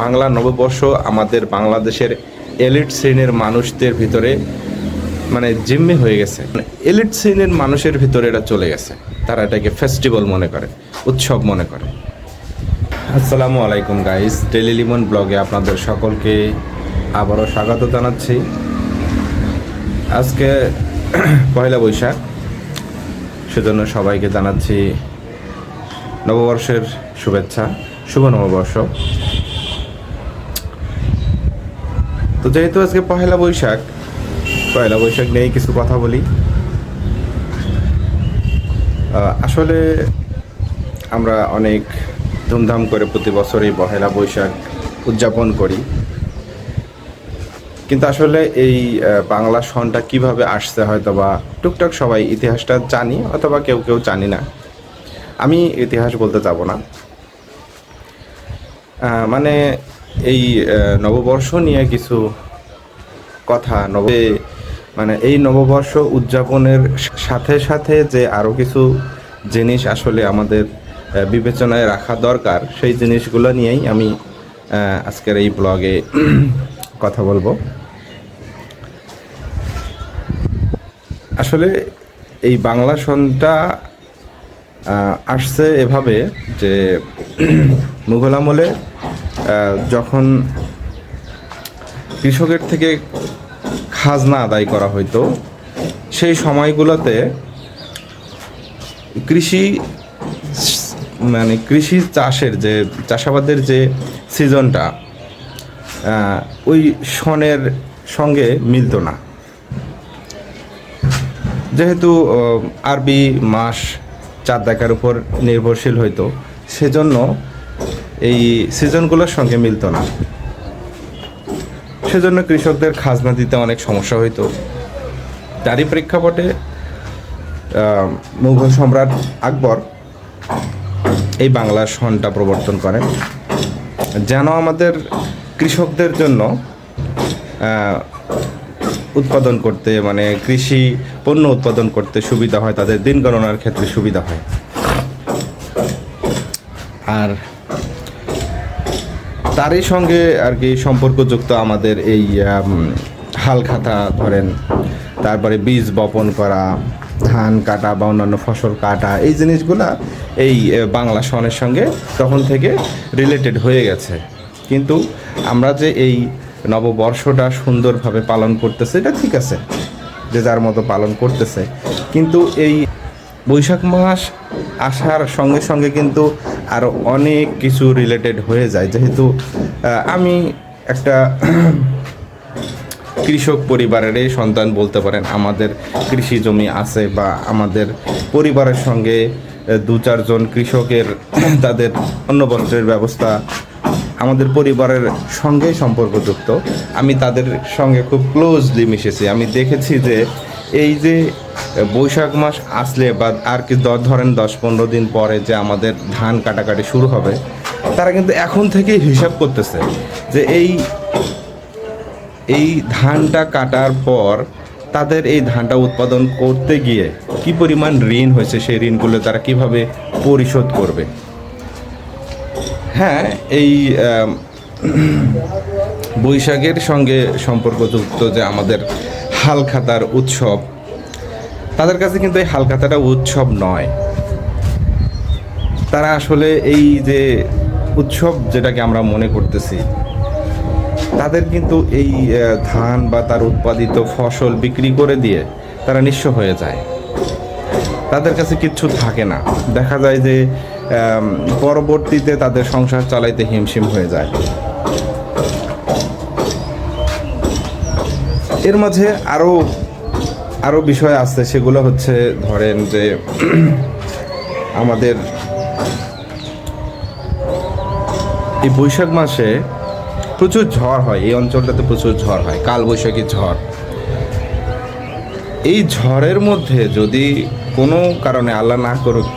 বাংলা নববর্ষ আমাদের বাংলাদেশের এলিট শ্রেণির মানুষদের ভিতরে মানে জিম্মি হয়ে গেছে। এলিট শ্রেণির মানুষের ভিতরে এটা চলে গেছে। তারা এটাকে ফেস্টিভ্যাল মনে করে, উৎসব মনে করে। আসসালামু আলাইকুম গাইস ডেলি লিমন ব্লগে আপনাদের সকলকে আবারও স্বাগত জানাচ্ছি। আজকে পয়লা বৈশাখ, সেজন্য সবাইকে জানাচ্ছি নববর্ষের শুভেচ্ছা, শুভ নববর্ষ। তো যেহেতু আজকে পহেলা বৈশাখ পয়লা বৈশাখ নিয়েই কিছু কথা বলি। আসলে আমরা অনেক ধুমধাম করে প্রতি বছরই পহেলা বৈশাখ উদযাপন করি। কিন্তু আসলে এই বাংলা সনটা কীভাবে আসছে হয়তো বা টুকটাক সবাই ইতিহাসটা জানি, অথবা কেউ কেউ জানি না। আমি ইতিহাস বলতে যাব না। মানে এই নববর্ষ নিয়ে কিছু কথা। নব মানে এই নববর্ষ উদযাপনের সাথে সাথে যে আরও কিছু জিনিস আসলে আমাদের বিবেচনায় রাখা দরকার, সেই জিনিসগুলো নিয়েই আমি আজকের এই ব্লগে কথা বলব। আসলে এই বাংলা সনটা আসছে এভাবে যে মুঘল আমলে যখন কৃষকের থেকে খাজনা আদায় করা হইতো, সেই সময়গুলোতে কৃষি মানে কৃষি চাষের যে, চাষাবাদের যে সিজনটা ওই সনের সঙ্গে মিলতো না। যেহেতু আরবি মাস চাঁদ দেখার উপর নির্ভরশীল হইতো, সেজন্য এই সিজনগুলোর সঙ্গে মিলতো না। সেজন্য কৃষকদের খাজনা দিতে অনেক সমস্যা হইতো। তারই প্রেক্ষাপটে মুঘল সম্রাট আকবর এই বাংলা সনটা প্রবর্তন করেন। যেন আমাদের কৃষকদের জন্য উৎপাদন করতে মানে কৃষি পণ্য উৎপাদন করতে সুবিধা হয়, তাদের দিন গণনার ক্ষেত্রে সুবিধা হয়। আর তারই সঙ্গে আর কি সম্পর্কযুক্ত আমাদের এই আম, হাল খাতা ধরেন তারপরে বীজ বপন করা ধান কাটা বা অন্যান্য ফসল কাটা এই জিনিসগুলা এই বাংলা সনের সঙ্গে তখন থেকে রিলেটেড হয়ে গেছে। কিন্তু আমরা যে এই নববর্ষটা সুন্দরভাবে পালন করতেছে এটা ঠিক আছে যে যার মতো পালন করতেছে। কিন্তু এই বৈশাখ মাস আসার সঙ্গে সঙ্গে কিন্তু আরও অনেক কিছু রিলেটেড হয়ে যায়। যেহেতু আমি একটা কৃষক পরিবারেরই সন্তান বলতে পারেন। আমাদের কৃষি জমি আছে বা আমাদের পরিবারের সঙ্গে দু চারজন কৃষকের তাদের অন্ন বস্ত্রের ব্যবস্থা আমাদের পরিবারের সঙ্গেই সম্পর্কযুক্ত। আমি তাদের সঙ্গে খুব ক্লোজলি মিশেছি। আমি দেখেছি যে এই যে বৈশাখ মাস আসলে বা আর কি ধরেন দশ পনেরো দিন পরে যে আমাদের ধান কাটাকাটি শুরু হবে, তারা কিন্তু এখন থেকেই হিসাব করতেছে যে এই এই ধানটা কাটার পর তাদের এই ধানটা উৎপাদন করতে গিয়ে কি পরিমাণ ঋণ হয়েছে সেই ঋণগুলো তারা কীভাবে পরিশোধ করবে? হ্যাঁ এই বৈশাখের সঙ্গে সম্পর্কযুক্ত যে আমাদের হালখাতার উৎসব তাদের কাছে কিন্তু এই হালখাতাটা উৎসব নয়। তারা আসলে এই যে উৎসব যেটাকে আমরা মনে করতেছি, তাদের কিন্তু এই ধান বা তার উৎপাদিত ফসল বিক্রি করে দিয়ে তারা নিঃস্ব হয়ে যায়। তাদের কাছে কিচ্ছু থাকে না। দেখা যায় যে পরবর্তীতে তাদের সংসার চালাইতে হিমশিম হয়ে যায়। এর মাঝে আরও আরও বিষয় আছে, সেগুলো হচ্ছে ধরেন যে আমাদের এই বৈশাখ মাসে প্রচুর ঝড় হয়, এই অঞ্চলটাতে প্রচুর ঝড় হয়, কালবৈশাখী ঝড়। এই ঝড়ের মধ্যে যদি কোনো কারণে আল্লাহ না করুক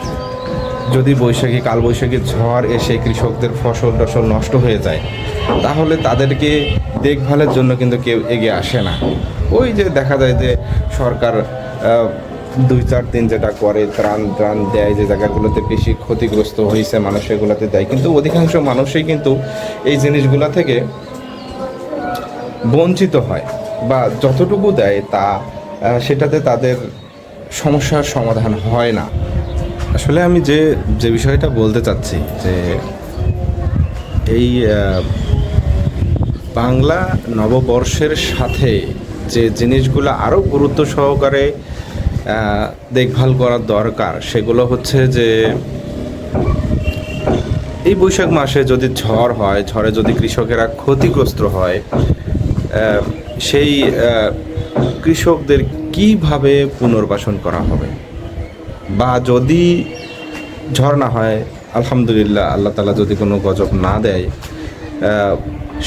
যদি বৈশাখী, কালবৈশাখী ঝড় এসে কৃষকদের ফসল টসল নষ্ট হয়ে যায়, তাহলে তাদেরকে দেখভালের জন্য কিন্তু কেউ এগিয়ে আসে না। ওই যে দেখা যায় যে সরকার দুই চার দিন যেটা করে, ত্রাণ ত্রাণ দেয় যে জায়গাগুলোতে বেশি ক্ষতিগ্রস্ত হয়েছে, মানুষ সেগুলোতে দেয়। কিন্তু অধিকাংশ মানুষই কিন্তু এই জিনিসগুলো থেকে বঞ্চিত হয় বা যতটুকু দেয় তা সেটাতে তাদের সমস্যার সমাধান হয় না। আসলে আমি যে যে বিষয়টা বলতে চাচ্ছি যে এই বাংলা নববর্ষের সাথে যে জিনিসগুলো আরও গুরুত্ব সহকারে দেখভাল করার দরকার, সেগুলো হচ্ছে যে এই বৈশাখ মাসে যদি ঝড় হয়, ঝড়ে যদি কৃষকেরা ক্ষতিগ্রস্ত হয় সেই কৃষকদের কীভাবে পুনর্বাসন করা হবে? বা যদি না হয়, আলহামদুলিল্লাহ আল্লাহ তালা যদি কোনো গজব না দেয়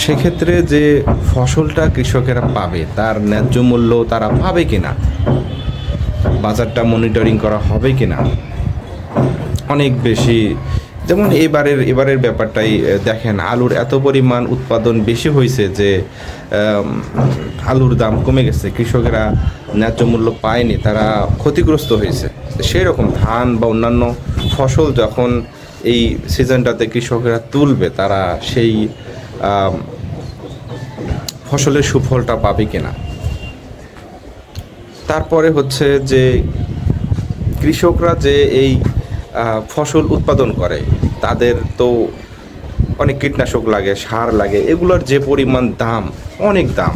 সেক্ষেত্রে যে ফসলটা কৃষকেরা পাবে, তার ন্যায্য মূল্য তারা পাবে কিনা, বাজারটা মনিটরিং করা হবে কিনা, অনেক বেশি যেমন এবারের এবারের ব্যাপারটাই দেখেন, আলুর এত পরিমাণ উৎপাদন বেশি হয়েছে যে আলুর দাম কমে গেছে। কৃষকেরা ন্যায্য মূল্য পায়নি, তারা ক্ষতিগ্রস্ত হয়েছে। সেই রকম ধান বা অন্যান্য ফসল যখন এই সিজনটাতে কৃষকেরা তুলবে, তারা সেই ফসলের সুফলটা পাবে কিনা। তারপরে হচ্ছে যে, কৃষকরা যে এই ফসল উৎপাদন করে, তাদের তো অনেক কীটনাশক লাগে, সার লাগে, এগুলোর যে পরিমাণ দাম, অনেক দাম।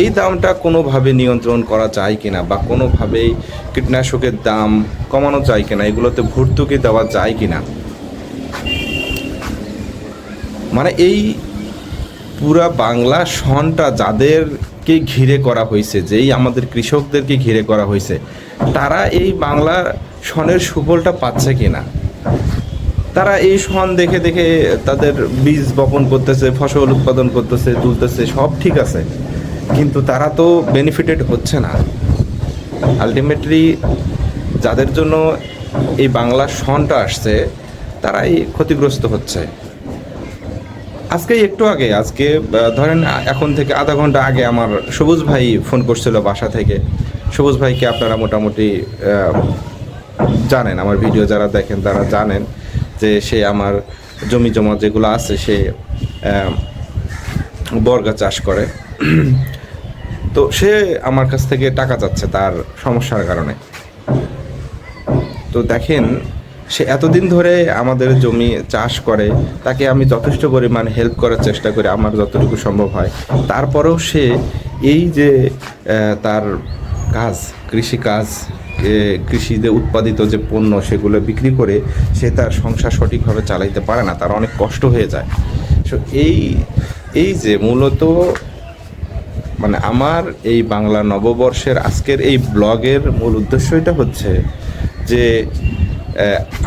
এই দামটা কোনোভাবে নিয়ন্ত্রণ করা যায় কিনা বা কোনোভাবেই কীটনাশকের দাম কমানো যায় কিনা, এগুলোতে ভর্তুকি দেওয়া যায় কিনা? মানে এই পুরা বাংলা সনটা যাদেরকে ঘিরে করা হয়েছে, যেই আমাদের কৃষকদেরকে ঘিরে করা হয়েছে, তারা এই বাংলা সনের সুফলটা পাচ্ছে কিনা? তারা এই সন দেখে দেখে তাদের বীজ বপন করতেছে, ফসল উৎপাদন করতেছে, তুলতেছে, সব ঠিক আছে, কিন্তু তারা তো বেনিফিটেড হচ্ছে না। আলটিমেটলি যাদের জন্য এই বাংলা সনটা আসছে, তারাই ক্ষতিগ্রস্ত হচ্ছে। আজকে একটু আগে, আজকে ধরেন এখন থেকে আধা ঘণ্টা আগে আমার সবুজ ভাই ফোন করছিল বাসা থেকে। সবুজ ভাইকে আপনারা মোটামুটি জানেন, আমার ভিডিও যারা দেখেন তারা জানেন যে সে আমার জমি জমা যেগুলো আছে সে বর্গা চাষ করে। তো সে আমার কাছ থেকে টাকা চাচ্ছে তার সমস্যার কারণে। তো দেখেন সে এতদিন ধরে আমাদের জমি চাষ করে তাকে আমি যথেষ্ট পরিমাণ হেল্প করার চেষ্টা করি আমার যতটুকু সম্ভব হয়। তারপরেও সে এই যে তার কাজ কৃষি কাজ কৃষিতে উৎপাদিত যে পণ্য সেগুলো বিক্রি করে সে তার সংসার সঠিকভাবে চালাইতে পারে না তার অনেক কষ্ট হয়ে যায়। সো এই এই যে মূলত মানে আমার এই বাংলা নববর্ষের আজকের এই ব্লগের মূল উদ্দেশ্যটা হচ্ছে যে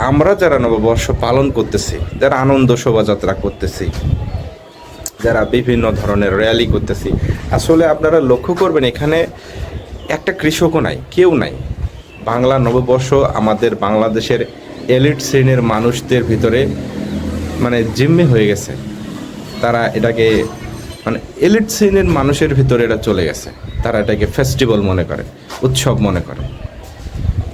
আমরা যারা নববর্ষ পালন করতেছি, যারা আনন্দ শোভাযাত্রা করতেছি, যারা বিভিন্ন ধরনের র্যালি করতেছি, আসলে আপনারা লক্ষ্য করবেন এখানে একটা কৃষকও নাই, কেউ নাই। বাংলা নববর্ষ আমাদের বাংলাদেশের এলিট শ্রেণির মানুষদের ভিতরে মানে জিম্মে হয়ে গেছে। তারা এটাকে মানে এলিট শ্রেণির মানুষের ভিতরে এটা চলে গেছে। তারা এটাকে ফেস্টিভ্যাল মনে করে, উৎসব মনে করে।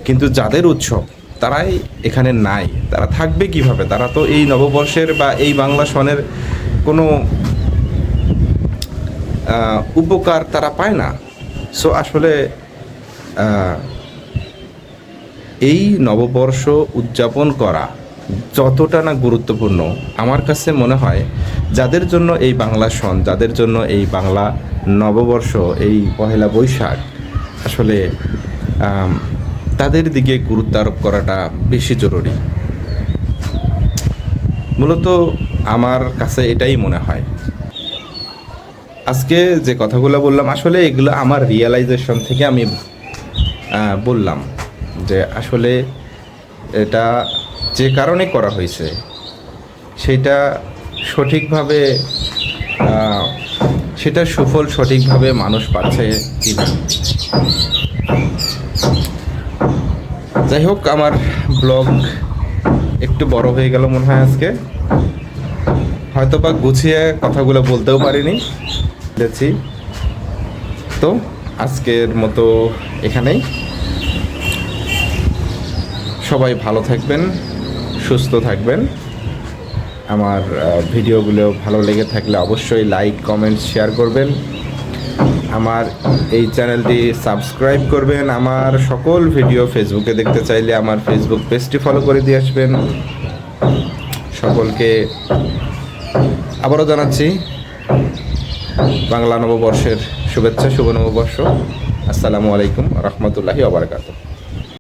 কিন্তু যাদের উৎসব তারাই এখানে নাই। তারা থাকবে কীভাবে? তারা তো এই নববর্ষের বা এই বাংলা সনের কোনো উপকার তারা পায় না। সো আসলে এই নববর্ষ উদযাপন করা যতটা না গুরুত্বপূর্ণ, আমার কাছে মনে হয় যাদের জন্য এই বাংলা সন, যাদের জন্য এই বাংলা নববর্ষ, এই পহেলা বৈশাখ, আসলে তাদের দিকে গুরুত্ব আরোপ করাটা বেশি জরুরি। মূলত আমার কাছে এটাই মনে হয়। আজকে যে কথাগুলো বললাম, আসলে এগুলো আমার রিয়েলাইজেশন থেকে আমি বললাম যে আসলে এটা যে কারণে করা হয়েছে, সেটা সঠিকভাবে সেটা সুফল সঠিকভাবে মানুষ পাচ্ছে কি না যাই হোক আমার ব্লগ একটু বড় হয়ে গেল মনে হয় আজকে। হয়তো বা গুছিয়ে কথাগুলো বলতেও পারিনি। দেখছি। তো, আজকের মতো এখানেই। সবাই ভালো থাকবেন, সুস্থ থাকবেন। আমার ভিডিওগুলো ভালো লেগে থাকলে অবশ্যই লাইক কমেন্ট শেয়ার করবেন। আমার এই চ্যানেলটি সাবস্ক্রাইব করবেন। আমার সকল ভিডিও ফেসবুকে দেখতে চাইলে আমার ফেসবুক পেজটি ফলো করে দিয়ে আসবেন। সকলকে আবারও জানাচ্ছি, বাংলা নববর্ষের শুভেচ্ছা, শুভ নববর্ষ। আসসালামু আলাইকুম রহমতুল্লাহি ওবরাকাতুহ